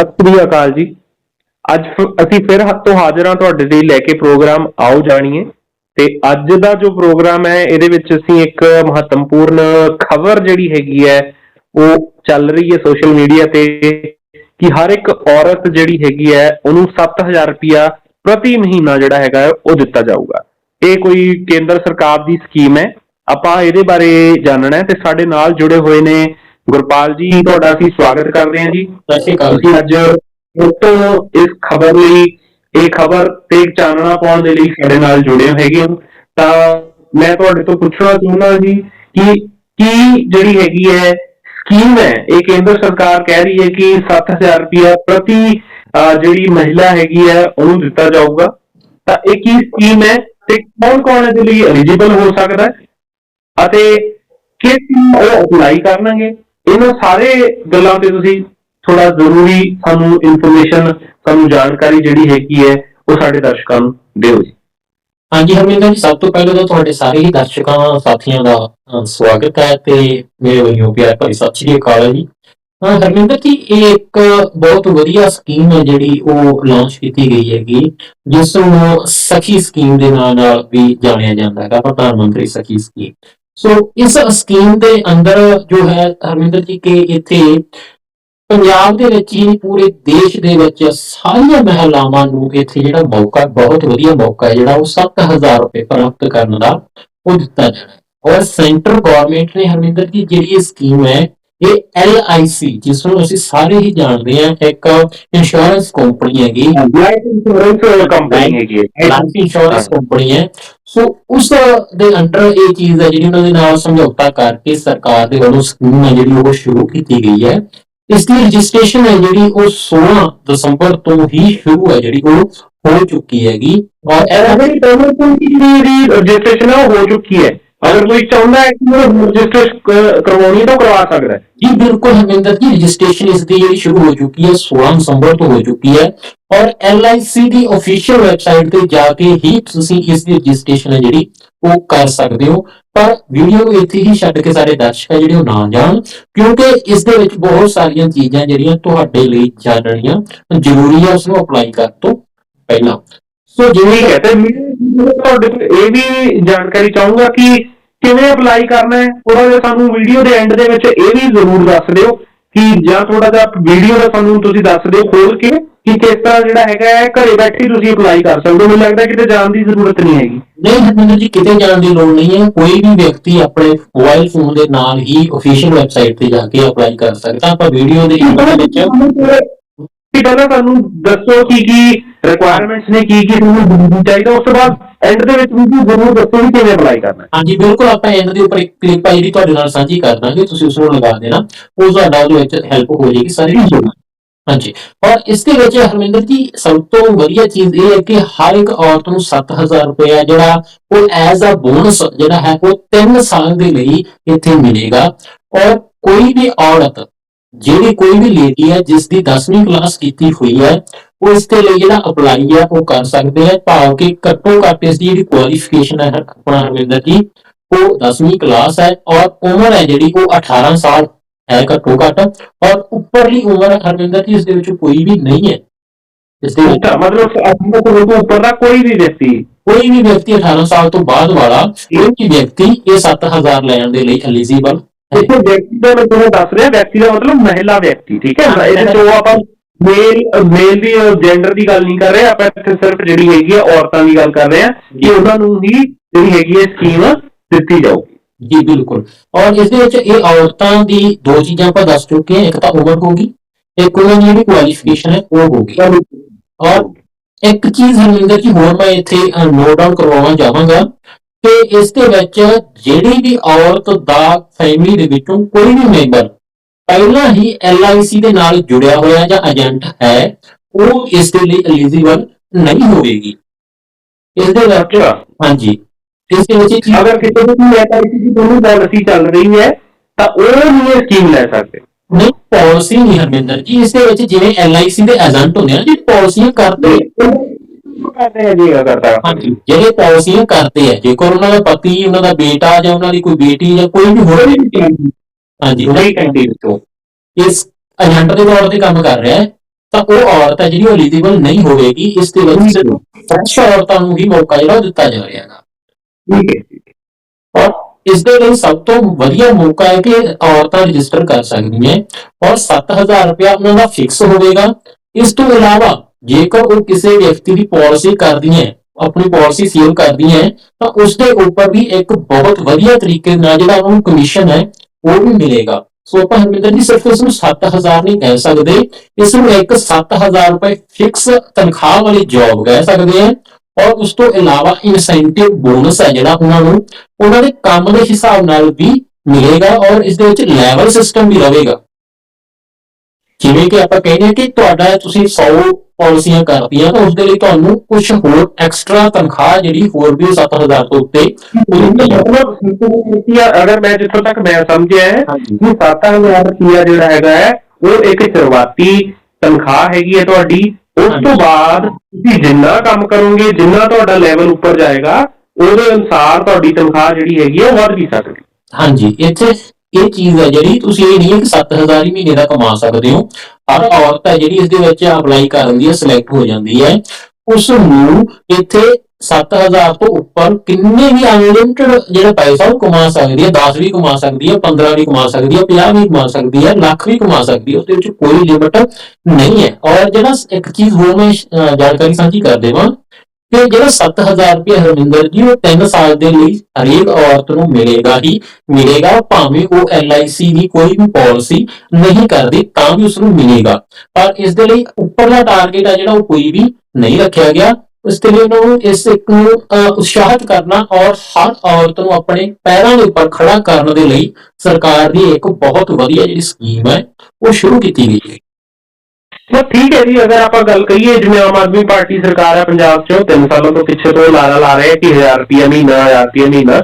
ਸਤਿ ਸ੍ਰੀ ਅਕਾਲ ਜੀ। ਅੱਜ ਫ- ਅਸੀਂ ਫਿਰ ਤੋਂ ਹਾਜ਼ਰ ਹਾਂ ਤੁਹਾਡੇ ਲਈ ਲੈ ਕੇ ਪ੍ਰੋਗਰਾਮ ਆਓ ਜਾਣੀਏ। ਤੇ ਅੱਜ ਦਾ ਜੋ ਪ੍ਰੋਗਰਾਮ ਹੈ, ਇਹਦੇ ਵਿੱਚ ਅਸੀਂ ਇੱਕ ਮਹੱਤਵਪੂਰਨ ਖਬਰ ਜਿਹੜੀ ਹੈਗੀ ਹੈ, ਉਹ ਚੱਲ ਰਹੀ ਹੈ ਸੋਸ਼ਲ ਮੀਡੀਆ ਤੇ ਕਿ ਹਰ ਇੱਕ ਔਰਤ ਜਿਹੜੀ ਹੈਗੀ ਹੈ, ਉਹਨੂੰ 7000 ਰੁਪਿਆ ਪ੍ਰਤੀ ਮਹੀਨਾ ਜਿਹੜਾ ਹੈਗਾ, ਉਹ ਦਿੱਤਾ ਜਾਊਗਾ। ਇਹ ਕੋਈ ਕੇਂਦਰ ਸਰਕਾਰ ਦੀ ਸਕੀਮ ਹੈ। ਆਪਾਂ ਇਹਦੇ ਬਾਰੇ ਜਾਣਨਾ ਹੈ ਤੇ ਸਾਡੇ ਨਾਲ ਜੁੜੇ ਹੋਏ ਨੇ ਗੁਰਪਾਲ ਜੀ ਤੁਹਾਡਾ ਅਸੀਂ ਸਵਾਗਤ ਕਰਦੇ ਹਾਂ ਜੀ। ਸਤਿ ਸ਼੍ਰੀ ਅਕਾਲ ਤੁਸੀਂ ਅੱਜ ਤੋਂ ਇਸ ਖਬਰ ਲਈ ਇਹ ਖਬਰ ਤੇ ਚਾਨਣਾ ਪਾਉਣ ਦੇ ਲਈ ਸਾਡੇ ਨਾਲ ਜੁੜੇ ਹੈਗੇ ਹੋ। ਤਾਂ ਮੈਂ ਤੁਹਾਡੇ ਤੋਂ ਪੁੱਛਣਾ ਚਾਹੁੰਦਾ ਜੀ ਕਿ ਕੀ ਜਿਹੜੀ ਹੈਗੀ ਹੈ ਸਕੀਮ ਹੈ ਇਹ ਕੇਂਦਰ ਸਰਕਾਰ ਕਹਿ ਰਹੀ ਹੈ ਕਿ 7000 ਰੁਪਇਆ ਪ੍ਰਤੀ ਜਿਹੜੀ ਮਹਿਲਾ ਹੈਗੀ ਹੈ ਉਹਨੂੰ ਦਿੱਤਾ ਜਾਊਗਾ। ਤਾਂ ਇਹ ਕੀ ਸਕੀਮ ਹੈ ਤੇ ਕੌਣ ਕੌਣ ਇਹਦੇ ਲਈ ਐਲੀਜੀਬਲ ਹੋ ਸਕਦਾ ਹੈ? ਅਤੇ ਕਿਸ ਨੂੰ ਅਪਲਾਈ ਕਰਨਗੇ? ਇਹਨਾਂ ਸਾਰੇ ਗੱਲਾਂ ਤੇ ਤੁਸੀਂ ਥੋੜਾ ਜ਼ਰੂਰੀ ਸਾਨੂੰ ਇਨਫੋਰਮੇਸ਼ਨ ਸਾਨੂੰ ਜਾਣਕਾਰੀ ਜਿਹੜੀ ਹੈਗੀ ਹੈ, ਉਹ ਸਾਡੇ ਦਰਸ਼ਕਾਂ ਨੂੰ ਦਿਓ ਜੀ। ਹਾਂਜੀ, ਹਰਮਿੰਦਰ ਜੀ, ਸਭ ਤੋਂ ਪਹਿਲਾਂ ਤਾਂ ਤੁਹਾਡੇ ਸਾਰੇ ਹੀ ਦਰਸ਼ਕਾਂ, ਸਾਥੀਆਂ ਦਾ ਸਵਾਗਤ ਹੈ ਤੇ ਮੇਰੇ ਵੱਲੋਂ ਪਿਆਰ ਭਰੀ ਸਤਿ ਸ਼੍ਰੀ ਅਕਾਲ ਜੀ। ਹਾਂ ਹਰਮਿੰਦਰ ਜੀ, ਇਹ ਇੱਕ ਬਹੁਤ ਵਧੀਆ ਸਕੀਮ ਹੈ ਜਿਹੜੀ ਉਹ ਲਾਂਚ ਕੀਤੀ ਗਈ ਹੈਗੀ, ਜਿਸ ਨੂੰ ਸਖੀ ਸਕੀਮ ਦੇ ਨਾਂ ਨਾਲ ਵੀ ਜਾਣਿਆ ਜਾਂਦਾ ਹੈਗਾ ਪ੍ਰਧਾਨ ਮੰਤਰੀ ਸਖੀ ਸਕੀਮ। ਸੋ ਇਸ ਸਕੀਮ ਦੇ ਅੰਦਰ ਜੋ ਹੈ ਹਰਮਿੰਦਰ ਜੀ ਕਿ ਇੱਥੇ ਪੰਜਾਬ ਦੇ ਵਿੱਚ ਹੀ ਪੂਰੇ ਦੇਸ਼ ਦੇ ਵਿੱਚ ਸਾਰੀਆਂ ਮਹਿਲਾਵਾਂ ਨੂੰ ਇੱਥੇ ਜਿਹੜਾ ਮੌਕਾ, ਬਹੁਤ ਵਧੀਆ ਮੌਕਾ ਹੈ ਜਿਹੜਾ ਉਹ 7000 ਰੁਪਏ ਪ੍ਰਾਪਤ ਕਰਨ ਦਾ ਉਹ ਦਿੱਤਾ ਜਾਣਾ ਔਰ ਸੈਂਟਰ ਗਵਰਨਮੈਂਟ ਨੇ ਹਰਮਿੰਦਰ ਜੀ ਜਿਹੜੀ ਇਹ ਸਕੀਮ ਹੈ ਇਹ LIC ਜਿਸ ਨੂੰ ਅਸੀਂ ਸਾਰੇ ਹੀ ਜਾਣਦੇ ਹਾਂ ਇੱਕ ਇੰਸ਼ੋਰੈਂਸ ਕੰਪਨੀ ਹੈਗੀ। ਲਾਈਫ ਇੰਸ਼ੋਰੈਂਸ ਕੰਪਨੀ ਹੈਗੀ ਲਾਈਫ ਇੰਸ਼ੋਰੈਂਸ ਕੰਪਨੀ ਹੈ। ਸੋ ਉਸ ਦੇ ਅੰਡਰ ਇਹ ਚੀਜ਼ ਹੈ ਜਿਹੜੀ ਉਹਨਾਂ ਦੇ ਨਾਲ ਸਮਝੌਤਾ ਕਰਕੇ ਸਰਕਾਰ ਦੇ ਵੱਲੋਂ ਸਕੀਮ ਹੈ ਜਿਹੜੀ ਉਹ ਸ਼ੁਰੂ ਕੀਤੀ ਗਈ ਹੈ। ਇਸ ਦੀ ਰਜਿਸਟ੍ਰੇਸ਼ਨ ਹੈ ਜਿਹੜੀ ਉਹ 16 ਦਸੰਬਰ ਤੋਂ ਹੀ ਸ਼ੁਰੂ ਹੈ ਜਿਹੜੀ ਉਹ ਹੋ ਚੁੱਕੀ ਹੈਗੀ। ਔਰ ਇਹਦਾ ਐਵੇਂ ਗਵਰਨਮੈਂਟ ਦੀ ਜਿਹੜੀ ਰਜਿਸਟ੍ਰੇਸ਼ਨ ਹੈ ਉਹ ਹੋ ਚੁੱਕੀ ਹੈ। ਅਗਰ ਕੋਈ ਚਾਹੁੰਦਾ ਹੈ ਕਿ ਉਹ ਰਜਿਸਟ੍ਰੇਸ਼ਨ ਕਰਵਾਉਣੀ ਤਾਂ ਕਰਵਾ ਸਕਦਾ ਹੈ। ਜੀ, ਬਿਲਕੁਲ ਹਰਮਿੰਦਰ ਜੀ ਰਜਿਸਟ੍ਰੇਸ਼ਨ ਇਸ ਦੀ ਜਿਹੜੀ ਸ਼ੁਰੂ ਹੋ ਚੁੱਕੀ ਹੈ 16 ਦਸੰਬਰ ਤੋਂ ਹੋ ਚੁੱਕੀ ਹੈ ਔਰ LIC ਦੀ ਅਫੀਸ਼ੀਅਲ ਵੈਬਸਾਈਟ ਤੇ ਜਾ ਕੇ ਹੀ ਤੁਸੀਂ ਇਸ ਦੀ ਰਜਿਸਟ੍ਰੇਸ਼ਨ ਹੈ ਜਿਹੜੀ ਉਹ ਕਰ ਸਕਦੇ ਹੋ। ਪਰ ਵੀਡੀਓ ਨੂੰ ਇੱਥੇ ਹੀ ਛੱਡ ਕੇ ਸਾਰੇ ਦਰਸ਼ਕ ਹੈ ਜਿਹੜੇ ਉਹ ਨਾ ਜਾਣ, ਕਿਉਂਕਿ ਇਸ ਦੇ ਵਿੱਚ ਬਹੁਤ ਸਾਰੀਆਂ ਚੀਜ਼ਾਂ ਜਿਹੜੀਆਂ ਤੁਹਾਡੇ ਲਈ ਜਾਣਨੀਆਂ ਜ਼ਰੂਰੀ ਹੈ ਉਸ ਨੂੰ ਅਪਲਾਈ ਕਰਨ ਤੋਂ ਪਹਿਲਾਂ। ਸੋ ਜਿਵੇਂ ਕਹਤੇ ਮੈਂ ਤੁਹਾਡੇ ਤੋਂ ਇਹ ਵੀ ਜਾਣਕਾਰੀ ਚਾਹੂੰਗਾ ਕਿ ਕਿਵੇਂ ਅਪਲਾਈ ਕਰਨਾ ਹੈ ਥੋੜਾ ਜਿਹਾ ਸਾਨੂੰ ਵੀਡੀਓ ਦੇ ਐਂਡ ਦੇ ਵਿੱਚ ਇਹ ਵੀ ਜ਼ਰੂਰ ਦੱਸ ਦਿਓ ਕਿ ਜਾਂ ਥੋੜਾ ਜਿਹਾ ਵੀਡੀਓ ਦਾ ਸਾਨੂੰ ਤੁਸੀਂ ਦੱਸ ਦਿਓ ਖੋਲ ਕੇ ਕਿ ਕਿਸ ਤਰ੍ਹਾਂ ਜਿਹੜਾ ਹੈਗਾ ਹੈ ਘਰੇ ਬੈਠੇ ਤੁਸੀਂ ਅਪਲਾਈ ਕਰ ਸਕਦੇ ਹੋ। ਮੈਨੂੰ ਲੱਗਦਾ ਕਿਤੇ ਜਾਣ ਦੀ ਜ਼ਰੂਰਤ ਨਹੀਂ ਹੈਗੀ। ਨਹੀਂ ਹਰਮਿੰਦਰ ਜੀ ਕਿਤੇ ਜਾਣ ਦੀ ਲੋੜ ਨਹੀਂ ਹੈ। ਕੋਈ ਵੀ ਵਿਅਕਤੀ ਆਪਣੇ ਮੋਬਾਈਲ ਫੋਨ ਦੇ ਨਾਲ ਹੀ ਅਫੀਸ਼ੀਅਲ ਵੈਬਸਾਈਟ ਤੇ ਜਾ ਕੇ ਅਪਲਾਈ ਕਰ ਸਕਦਾ। ਆਪਾਂ ਵੀਡੀਓ ਦੇ ਵਿੱਚ ਕਿ ਪਹਿਲਾਂ ਤੁਹਾਨੂੰ ਦੱਸੋ ਕੀ ਕੀ ਰਿਕੁਆਇਰਮੈਂਟਸ ਨੇ ਕੀ ਕੀ ਤੁਹਾਨੂੰ ਚਾਹੀਦਾ ਉਸ ਤੋਂ ਬਾਅਦ ਐਂਡ ਦੇ ਵਿੱਚ ਵੀ ਜ਼ਰੂਰ ਦੱਸੋ ਵੀ ਕਿਵੇਂ ਅਪਲਾਈ ਕਰਨਾ ਹਾਂਜੀ ਬਿਲਕੁਲ ਆਪਾਂ ਐਂਡ ਦੇ ਉੱਪਰ ਇੱਕ ਕਲਿੱਪ ਆ ਜਿਹੜੀ ਤੁਹਾਡੇ ਨਾਲ ਸਾਂਝੀ ਕਰ ਦਾਂਗੇ ਤੁਸੀਂ ਉਸ ਨੂੰ ਲਗਾ ਦੇਣਾ ਉਹ ਤੁਹਾਡਾ ਉਹਦੇ ਵਿੱਚ ਹੈਲਪ ਹੋ ਜਾਏਗੀ ਸਾਰੀ ਚੀਜ਼ਾਂ। ਹਾਂਜੀ ਔਰ ਇਸ ਦੇ ਵਿੱਚ ਹਰਮਿੰਦਰ ਜੀ ਸਭ ਤੋਂ ਵਧੀਆ ਚੀਜ਼ ਇਹ ਹੈ ਕਿ ਹਰ ਇੱਕ ਔਰਤ ਨੂੰ 7000 ਰੁਪਏ ਜਿਹੜਾ ਉਹ ਐਜ਼ ਅ ਬੋਨਸ ਜਿਹੜਾ ਹੈ ਉਹ 3 ਸਾਲ ਦੇ ਲਈ ਇੱਥੇ ਮਿਲੇਗਾ। ਔਰ ਕੋਈ ਵੀ ਔਰਤ ਜਿਹੜੀ ਕੋਈ ਵੀ ਲੇਡੀ ਹੈ ਜਿਸ ਦੀ 10ਵੀਂ ਕਲਾਸ ਕੀਤੀ ਹੋਈ ਹੈ ਉਹ ਇਸ ਦੇ ਲਈ ਜਿਹੜਾ ਅਪਲਾਈ ਹੈ ਉਹ ਕਰ ਸਕਦੇ ਹੈ। ਭਾਵ ਕਿ ਘੱਟੋ ਘੱਟ ਇਸ ਦੀ ਜਿਹੜੀ ਕੁਆਲੀਫਿਕੇਸ਼ਨ ਹੈ ਆਪਣਾ ਹਰਮਿੰਦਰ ਜੀ ਉਹ 10ਵੀਂ ਕਲਾਸ ਹੈ ਔਰ ਉਮਰ ਹੈ ਜਿਹੜੀ ਉਹ 18 ਸਾਲ ਹੈ ਘੱਟੋ ਘੱਟ ਔਰ ਉੱਪਰਲੀ ਉਮਰ ਹਰਮਿੰਦਰ ਜੀ ਇਸ ਦੇ ਵਿੱਚ ਕੋਈ ਵੀ ਨਹੀਂ ਹੈ। ਇਸ ਦੇ ਵਿੱਚ ਅੱਛਾ ਮਤਲਬ ਆਪਣੇ ਕੋਲ ਤੋਂ ਉੱਪਰ ਦਾ ਕੋਈ ਵੀ ਵਿਅਕਤੀ? ਕੋਈ ਵੀ ਵਿਅਕਤੀ 18 ਸਾਲ ਤੋਂ ਬਾਅਦ ਵਾਲਾ ਕੋਈ ਵੀ ਵਿਅਕਤੀ ਇਹ 7000 ਲੈਣ ਦੇ ਲਈ ਐਲੀਜੀਬਲ ਹੈ। ਇੱਥੇ ਵਿਅਕਤੀ ਦਾ ਮੈਂ ਤੁਹਾਨੂੰ ਦੱਸ ਰਿਹਾ ਵਿਅਕਤੀ ਦਾ ਮਤਲਬ ਮਹਿਲਾ ਵਿਅਕਤੀ ਠੀਕ ਹੈ? ਹਾਂ, ਇਹਦੇ ਚੋਂ ਆਪਾਂ ਮੇਲ ਮੇਲ ਦੀ ਜੈਂਡਰ ਦੀ ਗੱਲ ਨਹੀਂ ਕਰ ਰਹੇ ਆਪਾਂ ਇੱਥੇ ਸਿਰਫ ਜਿਹੜੀ ਹੈਗੀ ਹੈ ਔਰਤਾਂ ਦੀ ਗੱਲ ਕਰ ਰਹੇ ਹਾਂ ਕਿ ਉਹਨਾਂ ਨੂੰ ਹੀ ਜਿਹੜੀ ਹੈਗੀ ਹੈ ਸਕੀਮ ਦਿੱਤੀ ਜਾਊਗੀ। ਜੀ ਬਿਲਕੁਲ। ਔਰ ਇਸ ਦੇ ਵਿੱਚ ਇਹ ਔਰਤਾਂ ਦੀ ਦੋ ਚੀਜ਼ਾਂ ਆਪਾਂ ਦੱਸ ਚੁੱਕੇ ਹਾਂ ਇੱਕ ਤਾਂ ਉਮਰ ਹੋਗੀ ਇੱਕ ਉਹਨਾਂ ਦੀ ਜਿਹੜੀ ਕੁਆਲੀਫਿਕੇਸ਼ਨ ਹੈ ਉਹ ਹੋਗੀ ਔਰ ਇੱਕ ਚੀਜ਼ ਹਰਮਿੰਦਰ ਜੀ ਹੋਰ ਮੈਂ ਇੱਥੇ ਨੋਟ ਡਾਊਨ ਕਰਵਾਉਣਾ ਚਾਹਾਂਗਾ ਕਿ ਇਸ ਦੇ ਵਿੱਚ ਜਿਹੜੀ ਵੀ ਔਰਤ ਦਾ ਫੈਮਿਲੀ ਦੇ ਵਿੱਚੋਂ ਕੋਈ ਵੀ ਮੈਂਬਰ ਪਹਿਲਾਂ ਹੀ LIC ਦੇ ਨਾਲ ਜੁੜਿਆ ਹੋਇਆ ਜਾਂ ਏਜੰਟ ਹੈ ਉਹ ਇਸ ਦੇ ਲਈ ਐਲੀਜੀਬਲ ਨਹੀਂ ਹੋਵੇਗੀ। ਇਸ ਦੇ ਵਿੱਚ ਹਾਂਜੀ। ਇਸ ਦੇ ਵਿੱਚ ਅਗਰ ਕਿਸੇ ਦੀ ਐਲਆਈਸੀ ਦੀ ਦੋਨੋਂ ਪਾਲਿਸੀ ਚੱਲ ਰਹੀ ਹੈ ਤਾਂ ਉਹ ਨਹੀਂ ਇਹ ਸਕੀਮ ਲੈ ਸਕਦੇ। ਨਹੀਂ ਪਾਲਿਸੀ ਨਹੀਂ ਹਰਮਿੰਦਰ ਜੀ। ਇਸ ਦੇ ਵਿੱਚ ਜਿਵੇਂ LIC ਦੇ ਏਜੰਟ ਹੁੰਦੇ ਆ ਜੀ ਪਾਲਿਸੀਆਂ ਕਰਦੇ ਕਰਦੇ ਹੈ ਜੀ ਕਰਦਾ ਹਾਂਜੀ। ਜਿਹੜੇ ਪਾਲਿਸੀਆਂ ਕਰਦੇ ਆ ਜੇਕਰ ਉਹਨਾਂ ਦਾ ਪਤੀ ਉਹਨਾਂ ਦਾ ਬੇਟਾ ਜਾਂ ਉਹਨਾਂ ਦੀ ਕੋਈ ਬੇਟੀ ਜਾਂ ਕੋਈ ਵੀ ਹੋਰ ਹਾਂਜੀ। ਨਹੀਂ ਕੰਟੀਨਿਊ ਤੋਂ ਇਸ ਏਜੰਟ ਦੇ ਤੌਰ ਤੇ ਕੰਮ ਕਰ ਰਿਹਾ ਹੈ ਤਾਂ ਉਹ ਔਰਤ ਹੈ ਜਿਹੜੀ ਐਲੀਜੀਬਲ ਨਹੀਂ ਹੋਵੇਗੀ ਇਸ ਦੇ ਵਿੱਚ ਸਿਰਫ ਫਰੈਸ਼ ਔਰਤਾਂ ਨੂੰ ਹੀ ਮੌਕਾ ਜਿਹੜਾ ਉਹ ਦਿੱਤਾ ਜਾ ਰਿਹਾ ਹੈ ਠੀਕ ਹੈ ਹੈ। ਔਰ ਇਸ ਦੇ ਲਈ ਸਭ ਤੋਂ ਵਧੀਆ ਮੌਕਾ ਹੈ ਕਿ ਔਰਤਾਂ ਰਜਿਸਟਰ ਕਰ ਸਕਦੀਆਂ ਔਰ 7000 ਰੁਪਇਆ ਉਹਨਾਂ ਦਾ ਫਿਕਸ ਹੋਵੇਗਾ। ਇਸ ਤੋਂ ਇਲਾਵਾ ਜੇਕਰ ਉਹ ਕਿਸੇ ਵਿਅਕਤੀ ਦੀ ਪਾਲਿਸੀ ਕਰਦੀਆਂ ਆਪਣੀ ਪਾਲਿਸੀ ਸੇਵ ਕਰਦੀਆਂ ਤਾਂ ਉਸ ਦੇ ਉੱਪਰ ਵੀ ਇੱਕ ਬਹੁਤ ਵਧੀਆ ਤਰੀਕੇ ਨਾਲ ਜਿਹੜਾ ਉਹਨਾਂ ਕਮਿਸ਼ਨ ਹੈ ਉਹ ਵੀ ਮਿਲੇਗਾ। ਸੋ ਆਪਾਂ ਹਰਮਿੰਦਰ ਜੀ, ਸਿਰਫ ਇਸ ਨੂੰ 7000 ਨਹੀਂ ਕਹਿ ਸਕਦੇ। ਇਸ ਨੂੰ ਇੱਕ 7000 ਰੁਪਏ ਫਿਕਸ ਤਨਖਾਹ ਵਾਲੀ ਜੌਬ ਕਹਿ ਸਕਦੇ ਹਾਂ। ਔਰ ਉਸ ਤੋਂ ਇਲਾਵਾ ਇਨਸੈਂਟਿਵ ਬੋਨਸ ਹੈ ਜਿਹੜਾ ਉਹਨਾਂ ਨੂੰ, ਉਹਨਾਂ ਦੇ ਕੰਮ ਦੇ ਹਿਸਾਬ ਨਾਲ ਵੀ ਮਿਲੇਗਾ ਔਰ ਇਸ ਦੇ ਵਿੱਚ ਲੈਵਲ ਸਿਸਟਮ ਵੀ ਰਹੇਗਾ। ਜਿਵੇਂ ਕਿ ਆਪਾਂ ਕਹਿੰਦੇ ਕਿ ਤੁਹਾਡਾ ਤੁਸੀਂ 100 ਪਾਲਿਸੀਆਂ ਕਰਦੀਆਂ ਤਾਂ ਉਸ ਦੇ ਲਈ ਤੁਹਾਨੂੰ ਕੁਝ ਹੋਰ ਐਕਸਟਰਾ ਤਨਖਾਹ ਜਿਹੜੀ ਹੋਰ ਵੀ 7000 ਤੋਂ ਉੱਤੇ ਉਹ ਦਿੱਤੀ ਜਾਊਗੀ। ਮਤਲਬ ਅਗਰ ਮੈਂ ਜਿੱਥੋਂ ਤੱਕ ਮੈਂ ਸਮਝਿਆ ਹੈ ਕਿ 7000 ਰੁਪਿਆ ਜਿਹੜਾ ਹੈਗਾ ਹੈ ਉਹ ਇੱਕ ਸ਼ੁਰੂਆਤੀ ਤਨਖਾਹ ਹੈਗੀ ਹੈ ਤੁਹਾਡੀ ਉਸ ਤੋਂ। ਬਾਅਦ ਤੁਸੀਂ ਜਿੰਨਾ ਕੰਮ ਕਰੋਗੇ ਜਿੰਨਾ ਤੁਹਾਡਾ ਲੈਵਲ ਉੱਪਰ ਜਾਏਗਾ ਉਹਦੇ ਅਨੁਸਾਰ ਤੁਹਾਡੀ ਤਨਖਾਹ ਜਿਹੜੀ ਹੈਗੀ ਹੈ ਉਹ ਵੱਧ ਵੀ ਸਕਦੀ ਹਾਂਜੀ ਇੱਥੇ ਇਹ ਚੀਜ਼ ਹੈ ਜਿਹੜੀ ਤੁਸੀਂ ਇਹ ਨਹੀਂ ਹੈ ਕਿ 7000 ਹੀ ਮਹੀਨੇ ਦਾ ਕਮਾ ਸਕਦੇ ਹੋ। ਹਰ ਔਰਤ ਹੈ ਜਿਹੜੀ ਇਸ ਦੇ ਵਿੱਚ ਅਪਲਾਈ ਕਰਦੀ ਹੈ ਸਿਲੈਕਟ ਹੋ ਜਾਂਦੀ ਹੈ। ਉਸ ਨੂੰ ਇੱਥੇ 7000 ਤੋਂ ਉੱਪਰ ਕਿੰਨੇ ਵੀ ਅਨਲਿਮਿਟਡ ਜਿਹੜਾ ਪੈਸਾ ਉਹ ਕਮਾ ਸਕਦੀ ਹੈ 10 ਵੀ ਕਮਾ ਸਕਦੀ ਹੈ 15 ਵੀ ਕਮਾ ਸਕਦੀ ਹੈ 50 ਵੀ ਕਮਾ ਸਕਦੀ ਹੈ, ਲੱਖ ਵੀ ਕਮਾ ਸਕਦੀ ਹੈ ਉਸ ਦੇ ਵਿੱਚ ਕੋਈ ਲਿਮਟ ਨਹੀਂ ਹੈ। ਔਰ ਜਿਹੜਾ ਇੱਕ ਚੀਜ਼ ਹੋਰ ਮੈਂ ਜਾਣਕਾਰੀ ਸਾਂਝੀ ਕਰ ਦੇਵਾਂ ਕਿ ਜਿਹੜਾ 7000 ਰੁਪਏ ਹਰਮਿੰਦਰ ਜੀ, ਉਹ 3 ਸਾਲ ਦੇ ਲਈ ਹਰੇਕ ਔਰਤ ਨੂੰ ਮਿਲੇਗਾ ਹੀ ਮਿਲੇਗਾ, ਭਾਵੇਂ ਉਹ LIC ਦੀ ਕੋਈ ਵੀ ਪਾਲਿਸੀ ਨਹੀਂ ਕਰਦੀ, ਤਾਂ ਵੀ ਉਸ ਨੂੰ ਮਿਲੇਗਾ। ਪਰ ਇਸ ਦੇ ਲਈ ਉੱਪਰਲਾ ਟਾਰਗੇਟ ਆ ਜਿਹੜਾ ਉਹ ਕੋਈ ਵੀ ਨਹੀਂ ਰੱਖਿਆ ਗਿਆ। ਉਸ ਦੇ ਲਈ ਉਹਨਾਂ ਨੂੰ ਇਸ ਇੱਕ ਨੂੰ ਉਤਸ਼ਾਹਿਤ ਕਰਨਾ ਔਰ ਹਰ ਔਰਤ ਨੂੰ ਆਪਣੇ ਪੈਰਾਂ ਦੇ ਉੱਪਰ ਖੜਾ ਕਰਨ ਦੇ ਲਈ ਸਰਕਾਰ ਦੀ ਇੱਕ ਬਹੁਤ ਵਧੀਆ ਜਿਹੜੀ ਸਕੀਮ ਹੈ, ਉਹ ਸ਼ੁਰੂ ਕੀਤੀ ਗਈ ਹੈ। ਬਸ ਠੀਕ ਹੈ ਜੀ, ਅਗਰ ਆਪਾਂ ਗੱਲ ਕਰੀਏ ਜਿਵੇਂ ਆਮ ਆਦਮੀ ਪਾਰਟੀ ਸਰਕਾਰ ਹੈ ਪੰਜਾਬ 'ਚ 3 ਸਾਲਾਂ ਤੋਂ ਪਿੱਛੇ ਤੋਂ ਲਾਰਾ ਲਾ ਰਹੇ ਕਿ 1000 ਰੁਪਿਆ ਮਹੀਨਾ 1000 ਰੁਪਿਆ ਮਹੀਨਾ।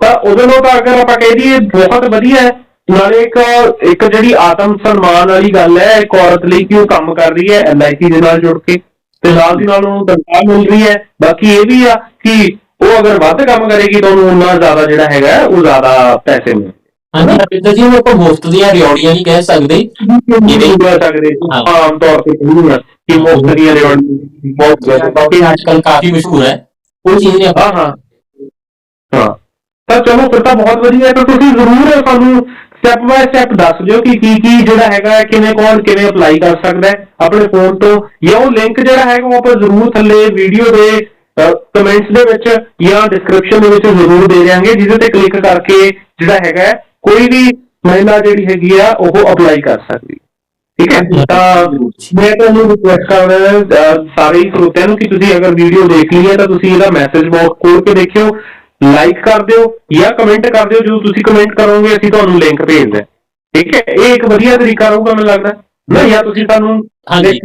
ਤਾਂ ਉਹਦੇ ਨਾਲ ਤਾਂ ਅਗਰ ਆਪਾਂ ਕਹਿ ਦਈਏ, ਬਹੁਤ ਵਧੀਆ ਹੈ। ਨਾਲੇ ਇੱਕ ਇੱਕ ਜਿਹੜੀ ਆਤਮ ਸਨਮਾਨ ਵਾਲੀ ਗੱਲ ਹੈ, ਇੱਕ ਔਰਤ ਲਈ ਕਿ ਉਹ ਕੰਮ ਕਰ ਰਹੀ ਹੈ ਐਲਆਈਸੀ ਦੇ ਨਾਲ ਜੁੜ ਕੇ। ਤੇ ਨਾਲ ਦੀ ਨਾਲ ਉਹਨੂੰ ਤਨਖਾਹ ਮਿਲ ਰਹੀ ਹੈ। ਬਾਕੀ ਇਹ ਵੀ ਆ ਕਿ ਉਹ ਅਗਰ ਵੱਧ ਕੰਮ ਕਰੇਗੀ ਤਾਂ ਉਹਨੂੰ ਉਨਾ ਜ਼ਿਆਦਾ ਜਿਹੜਾ ਹੈਗਾ, ਉਹ ਜ਼ਿਆਦਾ ਪੈਸੇ ਮਿਲਣਗੇ। ਹਾਂਜੀ ਹਰਮਿੰਦਰ ਜੀ ਨੂੰ ਆਪਾਂ ਮੁਫਤ ਦੀਆਂ ਰਿਓੜੀਆਂ ਨਹੀਂ ਕਹਿ ਸਕਦੇ। ਜਿਵੇਂ ਕਹਿ ਸਕਦੇ। ਆਮ ਤੌਰ ਤੇ ਕਹਿੰਦੇ ਆ ਕਿ ਮੁਫਤ ਦੀਆਂ ਰਿਵਾਰਡ ਬਹੁਤ ਜ਼ਿਆਦਾ ਕਿ ਅੱਜ ਕੱਲ ਕਾਫੀ ਮਸ਼ਹੂਰ ਹੈ। ਉਹ ਚੀਜ਼ ਨੇ ਹਾਂ ਹਾਂ। ਹਾਂ। ਤਾਂ ਚਲੋ ਫਿਰ ਤਾਂ ਬਹੁਤ ਵਧੀਆ ਹੈ ਤਾਂ ਤੁਸੀਂ ਜ਼ਰੂਰ ਸਾਨੂੰ ਸਟੈਪ ਬਾਏ ਸਟੈਪ ਦੱਸ ਦਿਓ ਕਿ ਕੀ ਕੀ ਜਿਹੜਾ ਹੈਗਾ ਕਿਵੇਂ ਕੌਣ ਕਿਵੇਂ ਅਪਲਾਈ ਕਰ ਸਕਦਾ ਹੈ ਆਪਣੇ ਫੋਨ ਤੋਂ। ਜਾਂ ਉਹ ਲਿੰਕ ਜਿਹੜਾ ਹੈਗਾ ਉਹ ਆਪਾਂ ਜ਼ਰੂਰ ਥੱਲੇ ਵੀਡੀਓ ਦੇ ਕਮੈਂਟਸ ਦੇ ਵਿੱਚ ਜਾਂ ਡਿਸਕ੍ਰਿਪਸ਼ਨ ਦੇ ਵਿੱਚ ਜ਼ਰੂਰ ਦੇ ਦਿਆਂਗੇ ਜਿਹਦੇ ਤੇ ਕਲਿੱਕ ਕਰਕੇ ਜਿਹੜਾ ਹੈਗਾ ਕੋਈ ਵੀ ਮਹਿਲਾ ਜਿਹੜੀ ਹੈਗੀ ਆ ਉਹ ਅਪਲਾਈ ਕਰ ਸਕਦੀ ਠੀਕ ਹੈ? ਤਾਂ ਮੈਂ ਤੁਹਾਨੂੰ ਰਿਕੁਐਸਟ ਕਰਦਾ ਅਹ, ਸਾਰੇ ਸਰੋਤਿਆਂ ਨੂੰ ਕਿ ਤੁਸੀਂ ਅਗਰ ਵੀਡੀਓ ਦੇਖ ਲਈ ਹੈ ਤਾਂ ਤੁਸੀਂ ਇਹਦਾ ਮੈਸੇਜ ਬਾਕਸ ਖੋਲ ਕੇ ਦੇਖਿਓ ਲਾਈਕ ਕਰ ਦਿਓ ਜਾਂ ਕਮੈਂਟ ਕਰ ਦਿਓ ਜਦੋਂ ਤੁਸੀਂ ਕਮੈਂਟ ਕਰੋਗੇ ਅਸੀਂ ਤੁਹਾਨੂੰ ਲਿੰਕ ਭੇਜਦੇ ਹਾਂ ਠੀਕ ਹੈ? ਇਹ ਇੱਕ ਵਧੀਆ ਤਰੀਕਾ ਰਹੂਗਾ ਮੈਨੂੰ ਲੱਗਦਾ। ਨਾ ਜਾਂ ਤੁਸੀਂ ਤੁਹਾਨੂੰ ਹਾਂਜੀ।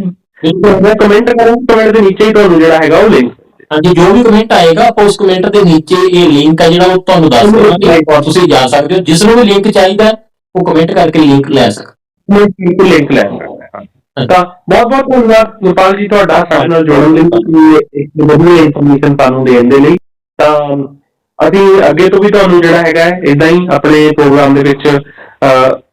ਕਮੈਂਟ ਕਰੋ ਕਮੈਂਟ ਦੇ ਨੀਚੇ ਹੀ ਤੁਹਾਨੂੰ ਜਿਹੜਾ ਹੈਗਾ ਉਹ ਲਿੰਕ ਹਾਂਜੀ ਜੋ ਵੀ ਕਮੈਂਟ ਆਏਗਾ ਆਪਾਂ ਉਸ ਕਮੈਂਟ ਦੇ ਨੀਚੇ ਇਹ ਲਿੰਕ ਹੈ ਜਿਹੜਾ ਉਹ ਤੁਹਾਨੂੰ ਦੱਸ ਦੇਵਾਂਗੇ। ਔਰ ਤੁਸੀਂ ਜਾ ਸਕਦੇ ਹੋ। ਜਿਸ ਨੂੰ ਵੀ ਲਿੰਕ ਚਾਹੀਦਾ ਉਹ ਕਮੈਂਟ ਕਰਕੇ ਲਿੰਕ ਲੈ ਸਕਦਾ ਲਿੰਕ ਲੈ ਸਕਦਾ ਹਾਂ। ਤਾਂ ਬਹੁਤ ਬਹੁਤ ਧੰਨਵਾਦ ਗੁਰਪਾਲ ਜੀ ਤੁਹਾਡਾ ਸਾਡੇ ਨਾਲ ਜੁੜਨ ਲਈ ਤੁਸੀਂ ਇੱਕ ਵਧੀਆ ਇਨਫੋਰਮੇਸ਼ਨ ਸਾਨੂੰ ਦੇਣ ਦੇ ਲਈ। ਤਾਂ ਅਸੀਂ ਅੱਗੇ ਤੋਂ ਵੀ ਤੁਹਾਨੂੰ ਜਿਹੜਾ ਹੈਗਾ ਇਦਾਂ ਹੀ ਆਪਣੇ ਪ੍ਰੋਗਰਾਮ ਦੇ ਵਿੱਚ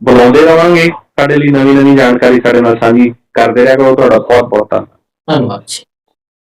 ਬੁਲਾਉਂਦੇ ਰਵਾਂਗੇ। ਸਾਡੇ ਲਈ ਨਵੀਂ ਨਵੀਂ ਜਾਣਕਾਰੀ ਸਾਡੇ ਨਾਲ ਸਾਂਝੀ ਕਰਦੇ ਰਹਿ ਕਰੋ। ਤੁਹਾਡਾ ਬਹੁਤ ਬਹੁਤ ਧੰਨਵਾਦ। ਧੰਨਵਾਦ ਜੀ।